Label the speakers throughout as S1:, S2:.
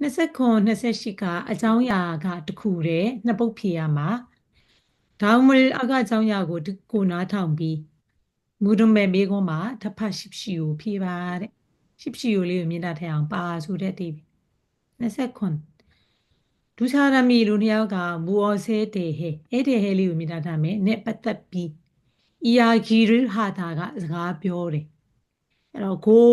S1: 29 28ကအကြောင်းအရာကတစ်ခုတည်းနှစ်ပုတ်ဖြေရမှာဒေါင်းမလအကအကြောင်းအရာကိုဒီကိုနားထောင်ပြီးမူဒမဲမေကွန်မှာတဖတ်ရှိရှိကိုဖြေပါတဲ့ရှိရှိကိုလေးကိုမြင်တာထည့်အောင်ပါဆိုတဲ့တိ29ဒုချာရမီလူနှစ်ယောက်ကမူအော်ဆဲတေဟဲအဲ့တေဟဲလေးကိုမြင်တာထားမယ်နဲ့ပတ်သက်ပြီးအီယာဂီရဟာတာကစကားပြောတယ်အဲ့တော့ကို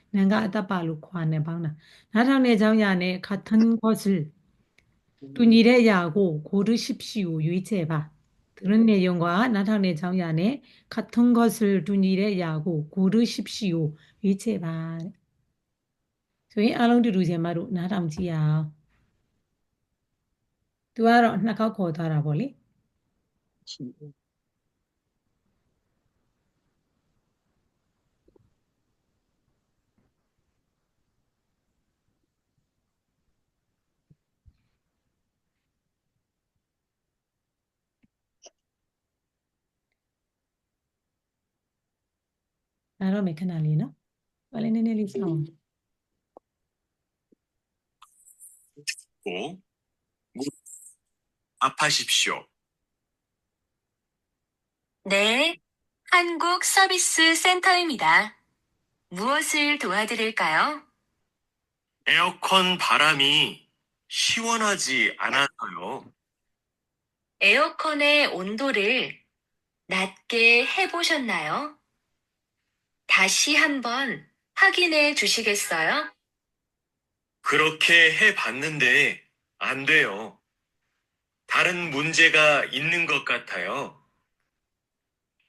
S1: နံကအတ္တပလို့ခွာနေပေါင်းတာနားထောင်နေเจ้าညာနဲ့ခါသန်ကောစလ်တူညီတဲ့အရာကိုဂိုဒုရှိဖြီကိုရွေးချယ်ပါသူတို့နေရုံကနားထောင်နေเจ้าညာနဲ့ခါသန်ကောစလ်တူညီတဲ့အရာကိုဂိုဒုရှိဖြီကိုရွေးချယ်ပါတဲ့ဆိုရင်အားလုံးတူတူချင်မတို့နားထောင်ကြည့်ရအောင်သူကတော့နှစ်ခေါက်ခေါ်သွားတာဗောလေ နားတော့မယ်ခဏလေးနော်ဘာလဲနည်းနည်းလေးစောင့်
S2: 고 무, 아파십시오.
S3: 네, 한국 서비스 센터입니다. 무엇을 도와드릴까요?
S2: 에어컨 바람이 시원하지 않아서요.
S3: 에어컨의 온도를 낮게 해보셨나요? 다시 한번 확인해 주시겠어요?
S2: 그렇게 해봤는데 안 돼요. 다른 문제가 있는 것 같아요.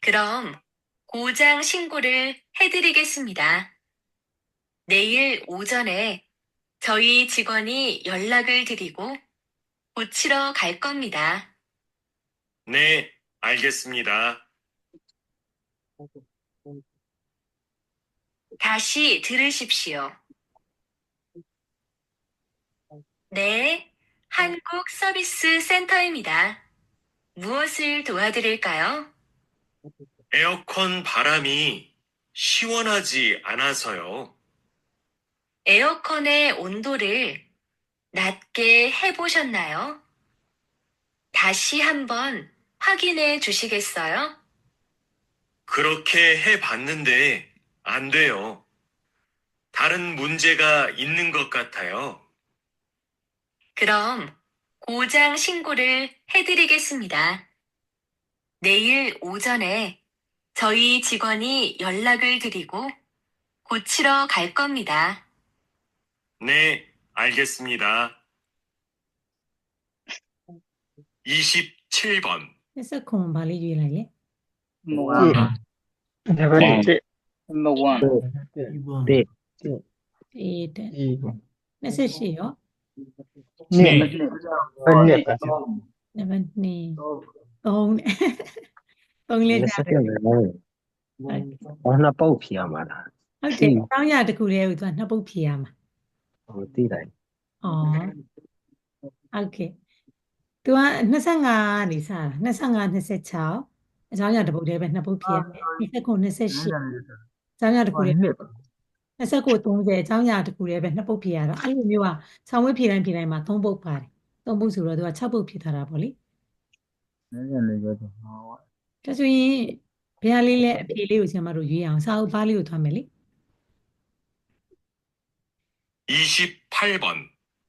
S3: 그럼 고장 신고를 해드리겠습니다. 내일 오전에 저희 직원이 연락을 드리고 고치러 갈 겁니다.
S2: 네, 알겠습니다.
S3: 다시 들으십시오. 네, 한국 서비스 센터입니다. 무엇을 도와드릴까요?
S2: 에어컨 바람이 시원하지 않아서요.
S3: 에어컨의 온도를 낮게 해보셨나요? 다시 한번 확인해 주시겠어요?
S2: 그렇게 해봤는데 안 돼요. 다른 문제가 있는 것 같아요.
S3: 그럼 고장 신고를 해드리겠습니다. 내일 오전에 저희 직원이 연락을 드리고 고치러 갈 겁니다.
S2: 네, 알겠습니다. 27번.
S1: 29ခွန်ဘာလေးရွေးလိုက်လဲ
S4: One.
S5: Never
S4: One.
S5: did it.
S4: Number one.
S5: number
S1: 1တဲ့တဲ့28ရော
S5: နေ
S4: နေ
S5: နေ
S1: ပါနံပါတ်2သုံး
S4: သုံး
S1: လေး
S4: ကြ
S1: တယ်
S4: ဟုတ်နှစ်ပုတ်ဖြေရမှာလား
S1: ဟုတ်တယ်တောင်းရတခုတည်းကိုသူကနှစ်ပုတ်ဖြေရမှာ
S4: ဟိုသိတယ်
S1: ဩဟုတ်ကဲ့သူက25နေစား25 26အကြောင်းရတပုတ်တည်းပဲနှစ်ပုတ်ဖြေရမယ်29 28 ကြောင်းအရာတစ်ခုတည်း
S5: Nip.
S1: 29 30အကြောင်းအရာတစ်ခုတည်းပဲနှစ်ပုတ်ဖြေရတော့အဲ့လိုမျိုးကဆောင်းဝဲဖြေတိုင်းဖြေတိုင်းမှာ3ပုတ်ပါတယ်3ပုတ်ဆိုတော့သူက6ပုတ်ဖြေထားတာပေါ့လေ
S5: Never did it.
S1: ဒါဆိုရင်ဘယ်ဟာလေးလဲအဖြေလေးကိုဆရာမတို့ရွေးအောင်စာအုပ်ပါလေးကိုထားမယ်လေ
S2: 28 번.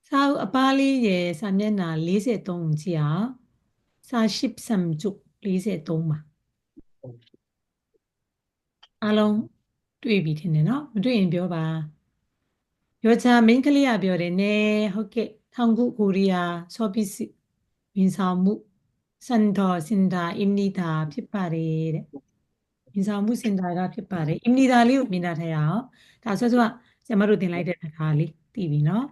S1: စာအုပ်အပါလေးရဲ့စာမျက်နှာ43ကြည့်အောင်စာ13ကျုပ်43ပါအားလုံး တွေ့ပြီထင်တယ်နော်မတွေ့ရင်ပြောပါယောချာမိန်းကလေးကပြောတယ်နဲဟုတ်ကဲ့ထောင်ခုကိုရီးယားဆော့ပစ္စည်းဝန်ဆောင်မှုစန်တော်စင်တာအင်နီတာဖြစ်ပါတယ်တဲ့ဝန်ဆောင်မှုစင်တာကဖြစ်ပါတယ်အင်နီတာလေးကိုမြင်တာထားရအောင်ဒါဆိုဆိုကကျွန်မတို့တင်လိုက်တဲ့တစ်ခါလေးသိပြီနော်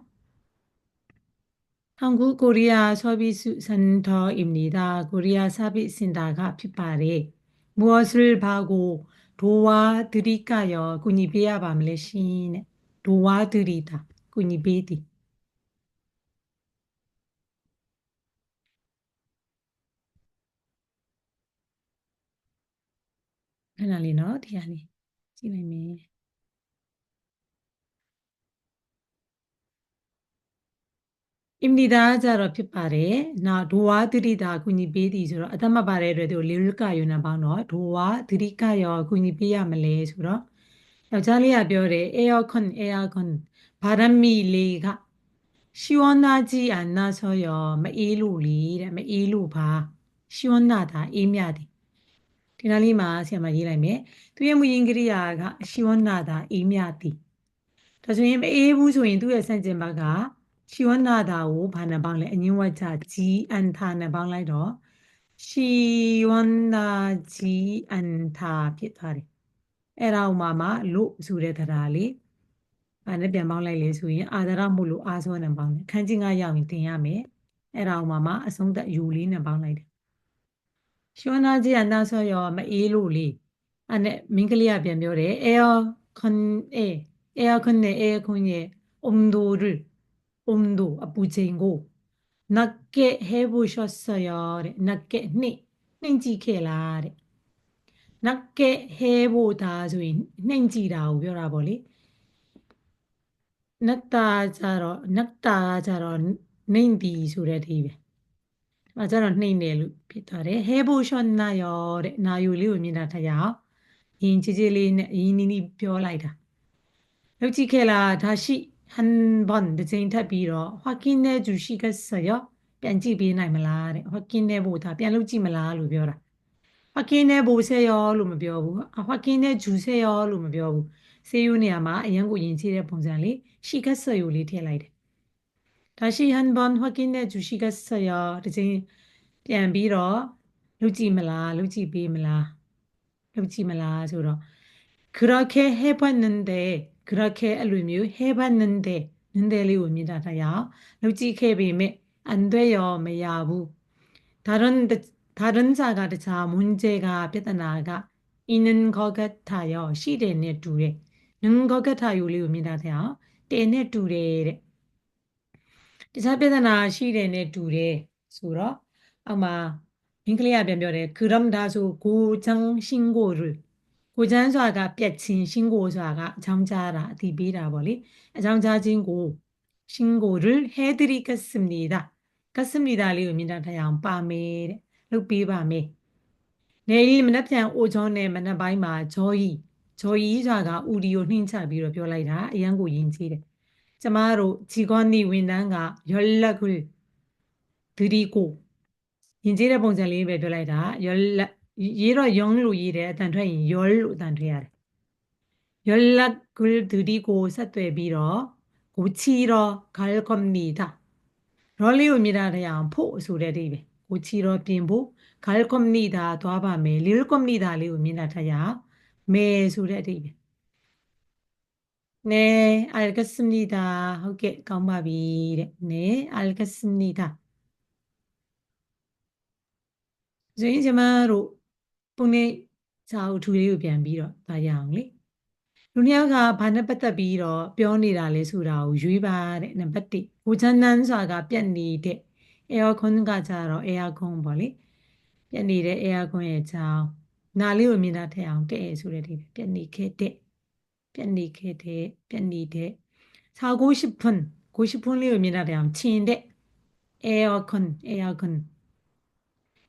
S1: ထောင်ခုကိုရီးယားဆော့ပစ္စည်းစန်တော်အင်နီတာကိုရီးယားဆာဗစ်စင်တာကဖြစ်ပါတယ်မော်စရီဘာကို ဒိုဝါဒုရိကရောကုညီပေးရပါမလဲရှင်တဲ့ဒိုဝါဒုရိတာကုညီပေးသည်အဲ့လားလေနော်ဒီဟာလေးကြည့်လိုက်မယ် အင်မီဒါကြတော့ဖြစ်ပါတယ်။နောက်ဒိုဝါသတိတာအကူညီပေးသည်ဆိုတော့အတတ်မပါတဲ့အတွက်ဒီလေလကယုံနာပေါင်းတော့ဒိုဝါသတိကရောအကူညီပေးရမလဲဆိုတော့ယောက်ျားလေးကပြောတယ်အေယောခွန်အေယောခွန်ဘာရမီလေးကရှီဝနာကြီးအနာဆိုရောမအေးလို့လေတဲ့မအေးလို့ပါရှီဝနာတာအေးမြတယ်ဒီနားလေးမှာဆရာမရေးလိုက်မယ်သူရဲ့မူရင်းကရိယာကရှီဝနာတာအေးမြသည်ဒါဆိုရင်မအေးဘူးဆိုရင်သူ့ရဲ့စန့်ကျင်ဘက်က she wanna ဒါကိုဘာနဲ့ပေါင်းလဲအငင်းဝတ်ချ g and သာနဲ့ပေါင်းလိုက်တော့ she wanna g and သာဖြစ်သွားတယ်အဲ့ဒါဥမာမှာလို့ဆိုတဲ့တရားလေးအဲ့နဲ့ပြန်ပေါင်းလိုက်လေဆိုရင်အာသရမို့လို့အာစောနဲ့ပေါင်းတယ်ခန်းချင်းကရောက်ရင်တင်ရမယ်အဲ့ဒါဥမာမှာအဆုံးသက်ယူလေးနဲ့ပေါင်းလိုက်တယ်ရှောနာကြီးအနာဆောရောမအေးလို့လေအဲ့နဲ့မင်္ဂလိကပြန်ပြောတယ် air con air air con နဲ့ air con ရဲ့ umdurul umdu အပူချိန်ကိုနက်ကက်ဟဲဘူရှော့ဆရာတဲ့နက်ကက်နှစ်နှိမ့်ကြည့်ခဲ့လားတဲ့နက်ကက်ဟဲဘူဒါဆိုရင်နှိမ့်ကြည့်တာကိုပြောတာပေါ့လေနတ်တာကြတော့နတ်တာကြတော့နှိမ့်ပြီဆိုတဲ့အဓိပ္ပာယ်အဲကြတော့နှိမ့်တယ်လို့ဖြစ်သွားတယ်ဟဲဘူရှော့နာယောတဲ့နာယူလေးကိုမြင်တာထရအောင်ရင်ချေချေလေးနဲ့အရင်နီးနီးပြောလိုက်တာလောက်ကြည့်ခဲ့လားဒါရှိ 한 번တစ်ချိန်ထပ်ပြီးတော့ 확인해 주시겠어요? ပြန်ကြည့်ပေးနိုင်မလားတဲ့ 확인해 보다 ပြန်လုပ်ကြည့်မလားလို့ပြောတာ 확인해 보세요 လို့မပြောဘူး 확인해 주세요 လို့မပြောဘူးစေယူနေရာမှာအရင်ကိုယဉ်ကျေးတဲ့ပုံစံလေး 시겠어요 လေးထည့်လိုက်တယ်다시 한 번 확인해 주시겠어요? တစ်ချိန်ပြန်ပြီးတော့လုပ်ကြည့်မလားလုပ်ကြည့်ပေးမလားလုပ်ကြည့်မလားဆိုတော့ 그렇게 해봤는데 ဂရခဲအဲ့လိုမျိုးဟဲဘနန်တဲ့နင်းတဲ့လေးကိုမြင်တာတရားလောက်ကြည့်ခဲ့ပေမဲ့အန်တွေရောမရဘူးဒါရန်ဒါရန်စာကတခြားမွန်ကျဲကပြဿနာကအင်းနန်ခေါကတ်ထာရောရှိတယ်နဲ့တူတယ်နင်းခေါကတ်ထာယူလေးကိုမြင်တာတရားတယ်နဲ့တူတယ်တဲ့တခြားပြဿနာရှိတယ်နဲ့တူတယ်ဆိုတော့အောက်မှာမင်္ဂလာပြန်ပြောတယ်ခရမ်ဒါဆိုကိုချန်ရှင်ကိုရူ ကိုချမ်းစွာကပြက်ချင်းရှင်းကိုစွာကအကြောင်းကြားတာအတိပေးတာပေါ့လေအကြောင်းကြားခြင်းကိုရှင်းကိုရဟေတရီကစမနီဒကစမနီဒလေးကိုမြင်တာထရအောင်ပါမယ်တဲ့လုပ်ပေးပါမယ်နေရီမနက်ပြန်အိုချောနဲ့မနက်ပိုင်းမှာဂျော်ကြီးဂျော်ကြီးစွာကဦးဒီကိုနှင်းချပြီးတော့ပြောလိုက်တာအရန်ကိုယဉ်ကျေးတယ်ကျမတို့ဂျီကွန်ဒီဝန်တန်းကယောလက်ကူဒူဒီကိုယဉ်ကျေးတဲ့ပုံစံလေးပဲပြောလိုက်တာယောလက် 1화 영로 1에 단투인 10로 단투야. 연락을 드리고 사또에비러 고치러 갈 겁니다. 럴리움이라는 포 소리를 고치러 빈보 갈 겁니다. 도와봐매 릴 겁니다. 리움이나타야 매 소리를 네, 알겠습니다. 오케이, 감사합니다. 네, 알겠습니다. 저희 제마로 ပုံနေစာအုပ်ထူလေးကိုပြန်ပြီးတော့ဒါရအောင်လေလူနှစ်ယောက်ကဘာနဲ့ပတ်သက်ပြီးတော့ပြောနေတာလဲဆိုတာကိုရွေးပါတဲ့နံပါတ်1ကိုချမ်းနန်းစွာကပြက်နေတဲ့ air con ကကြတော့ air con ပေါ့လေပြက်နေတဲ့ air con ရဲ့အကြောင်းနာလေးကိုမြင်တာထည့်အောင်တဲ့ဆိုတဲ့ဒီပြက်နေခဲ့တဲ့ပြက်နေခဲ့တဲ့ပြက်နေတဲ့စာကိုရှိဖွန်ကိုရှိဖွန်လေးကိုမြင်တာထည့်အောင်ချင်းတဲ့ air con air con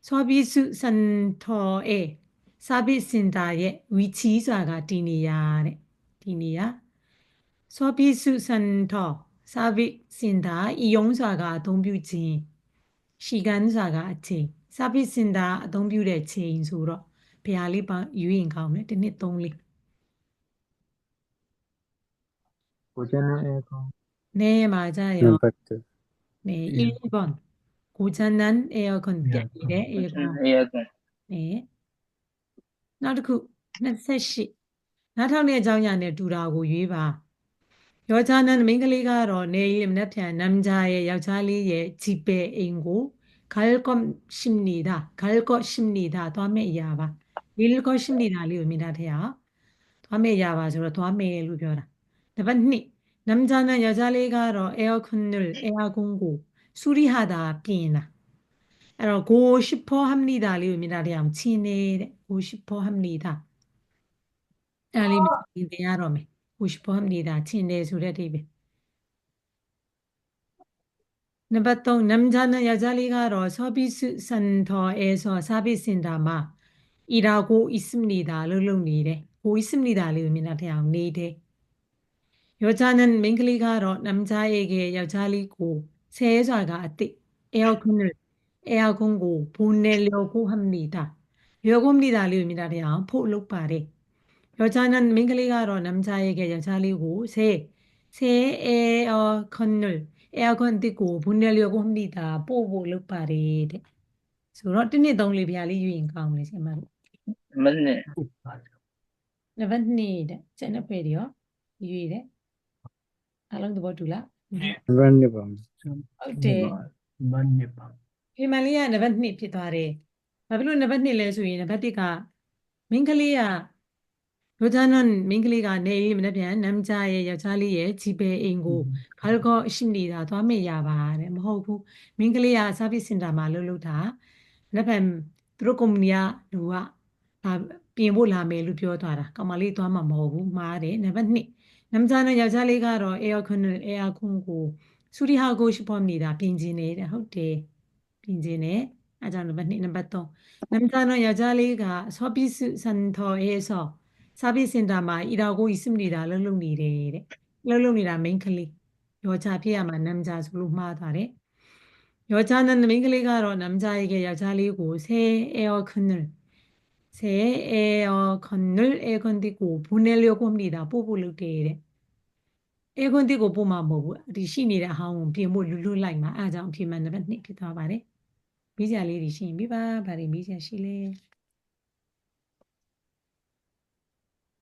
S1: စွာဘိစုစန်ထောအေစာဘိစင်တာရဲ့ဝီချီစွာကတည်နေရတဲ့ဒီနေရစွာဘိစုစန်ထောစာဘိစင်တာဤယုံစွာကအသုံးပြုခြင်းရှိကန်စွာကအချိန်စာဘိစင်တာအသုံးပြုတဲ့ချိန်ဆိုတော့ဘုရားလေးပါယူရင်ကောင်းမယ်ဒီနှစ်3လေး
S5: ကိုကျန်နေအကော
S1: င်နေမှာကြ
S4: ရောနေ ilibon
S1: 네
S5: 예.
S1: 1번 고장난 에어컨 뼈이래 에어컨
S5: 에어컨.
S1: 네.နောက်တစ်ခု28နောက်ထောင်တဲ့အကြောင်းညာနဲ့တူတာကိုရွေးပါ ယောက်ျားနဲ့မိန်းကလေးကတော့နေရီမနှက်ဖြန်နမ်ဂျာရဲ့ယောက်ျားလေးရဲ့ဂျီပဲအိမ်ကိုဂါလ်ကောရှင်နီဒါဂါလ်ကောရှင်နီဒါသွားမယ့်အရာပါဒီလကောရှင်နီဒါလေးကိုမြင်ထားတဲ့ဟာသွားမယ့်အရာပါဆိုတော့သွားမယ်လို့ပြောတာနံပါတ်2နမ်ဂျာနဲ့ယောက်ျားလေးကတော့에어컨을 에어컨ကို 수리하다ပြင်တာအဲ့တော့ go 싶어 합니다 လေးကိုမြင်ထားတဲ့အောင်ချင်းနေတဲ့ go 싶어 합니다 အဲ့ဒါလေးမြင်သင်ရတော့မယ် go 싶어 합니다 ချင်းနေဆိုတဲ့အဓိပ္ပာယ်နံပါတ်3남자는 여자လေးကတော့ 서비스 센터에서 서비스 센터မှာ일하고 있습니다 လို့လုပ်နေတယ် go 있습니다 လေးကိုမြင်ထားတဲ့အောင်နေတယ် 여자는 민글리 가러 남자에게 여자리고 세자가 띠 에어컨을 에어컨고 보내려고 합니다. 려고 합니다. 리입니다. 그냥 포록바래. 여자는 민글리 가러 남자에게 여자리고 세세 에어컨을 에어컨 띠고 보내려고 합니다. 뽀뽀 록바래. ဆိုတော့တစ်နှစ်သုံးလေးပြားလေးယူရင်ကောင်းလေဆရာမတို့
S5: မနဲ့
S1: နံပါတ်2တဲ့ကျန်တဲ့ဖယ်တွေရောယူ ရတယ်အားလုံးသဘောတူလား
S5: ဘယ်နဲ့ပါ
S1: ဟုတ်တယ်
S5: မနဲ့ပါ
S1: ဒီမလေးကနံပါတ်2ဖြစ်သွားတယ်။ဘာဖြစ်လို့နံပါတ်2လဲဆိုရင်နံပါတ်1ကမင်းကလေးကယောက်ျားနဲ့မင်းကလေးကနေမနေ့ပြန်နမ်ဂျာရဲ့ယောက်ျားလေးရဲ့ဂျီပဲအိမ်ကိုခါရကောအရှိနေတာသွားမေ့ရပါတဲ့မဟုတ်ဘူးမင်းကလေးက service center မှာလှုပ်လှုပ်တာလက်ဖက်သူတို့ကုမ္ပဏီကလူကဒါပြင်ဖို့လာမယ်လို့ပြောသွားတာကောင်မလေးသွားမှာမဟုတ်ဘူးမှားတယ်နံပါတ်2 남자는 여자리가로 에어컨을 에어컨고 수리하고 싶어 합니다. 빈지네 호텔 빈지네 아자노바니는바또 네, 남자는 여자리가 서비스 센터에서 서비스 센터만 일하고 있습니다. 럴롱이래. 럴롱이라 메인클리 여자 비야만 남자 솔로 마다래. 여자는 메인클리가로 남자에게 여자리고 새 에어컨을 제 에어 건널 에어컨 디고 보내려고 합니 다. 뽑으려고 해. 에어컨 디고 뽑아 먹고 이 시니라 하운 비모 룰루 라이마 아장 비만 넘는 네 비타 바 래. 미자 레리 신 비바 바래 미자 실 래.